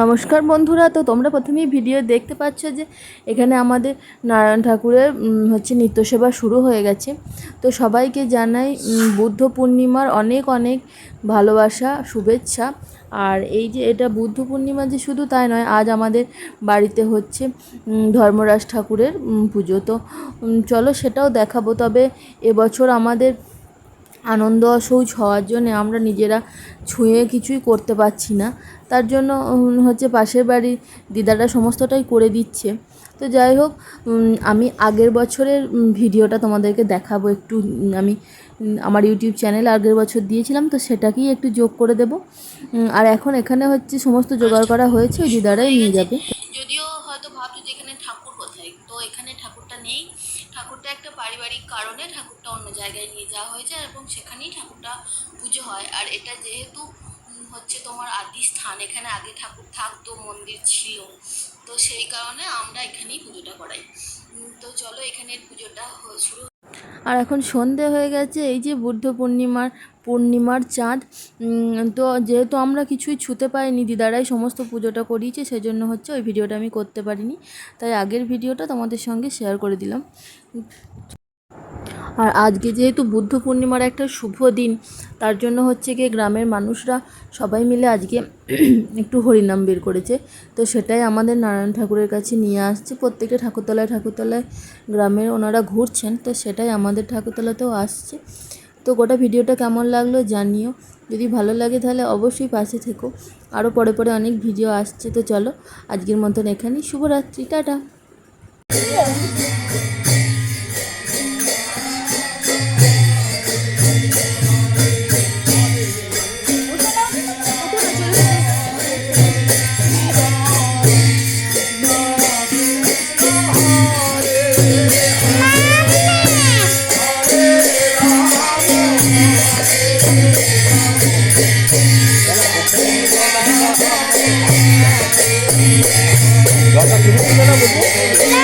নমস্কার বন্ধুরা, তো তোমরা প্রথমেই ভিডিও দেখতে পাচ্ছ যে এখানে আমাদের নারায়ণ ঠাকুরের হচ্ছে নিত্য সেবা শুরু হয়ে গেছে। তো সবাইকে জানাই বুদ্ধ পূর্ণিমার অনেক অনেক ভালোবাসা, শুভেচ্ছা। আর এই যে এটা বুদ্ধ পূর্ণিমা যে শুধু তাই নয়, আজ আমাদের বাড়িতে হচ্ছে ধর্মরাজ ঠাকুরের পুজো। তো চলো সেটাও দেখাবো। তবে এবছর আমাদের আনন্দ অসৌচ হওয়ার জন্য আমরা নিজেরা ছুঁয়ে কিছুই করতে পারছি না। তার জন্য হচ্ছে পাশের বাড়ির দিদারা সমস্তটাই করে দিচ্ছে। তো যাই হোক আমি আগের বছরের ভিডিওটা তোমাদেরকে দেখাবো একটু আমি আমার ইউটিউব চ্যানেল আগের বছর দিয়েছিলাম, তো সেটাকেই একটু যোগ করে দেব। আর এখন এখানে হচ্ছে সমস্ত জোগাড় করা হয়েছে, ওই দিদারাই নিয়ে যাবে। যদিও হয়তো ভাবছ যে এখানে ঠাকুর কোথায়? তো এখানে ঠাকুরটা নেই। ঠাকুরটা একটা পারিবারিক কারণে ঠাকুরটা অন্য জায়গায় নিয়ে যাওয়া হয়েছে এবং সেখানেই ঠাকুরটা পুজো হয়। আর এটা যেহেতু হচ্ছে তোমার আদি স্থান, এখানে আগে ঠাকুর থাকতো, মন্দির ছিল। তো সেই কারণে আমরা এখানেই পুজোটা করাই। তো চলো এখানে পুজোটা শুরু আর এখন সন্ধে হয়ে গেছে, এই যে বুদ্ধ পূর্ণিমার পূর্ণিমার চাঁদ তো যেহেতু আমরা কিছুই ছুতে পাইনি, দিদারাই সমস্ত পুজোটা করিয়েছে, সেজন্য হচ্ছে ওই ভিডিওটা আমি করতে পারিনি। তাই আগের ভিডিওটা তোমাদের সঙ্গে শেয়ার করে দিলাম। আর আজকে যেহেতু বুদ্ধ পূর্ণিমার একটা শুভ দিন, তার জন্য হচ্ছে গিয়ে গ্রামের মানুষরা সবাই মিলে আজকে একটু হরিনাম বের করেছে। তো সেটাই আমাদের নারায়ণ ঠাকুরের কাছে নিয়ে আসছে। প্রত্যেকটা ঠাকুরতলায় ঠাকুরতলায় গ্রামের ওনারা ঘুরছেন, তো সেটাই আমাদের ঠাকুরতলাতেও আসছে। তো গোটা ভিডিওটা কেমন লাগল জানিও। যদি ভালো লাগে তাহলে অবশ্যই পাশে থেকো। আরও পরে পরে অনেক ভিডিও আসছে, তো চলো আজকের মতন এখানেই। শুভরাত্রি, টাটা। না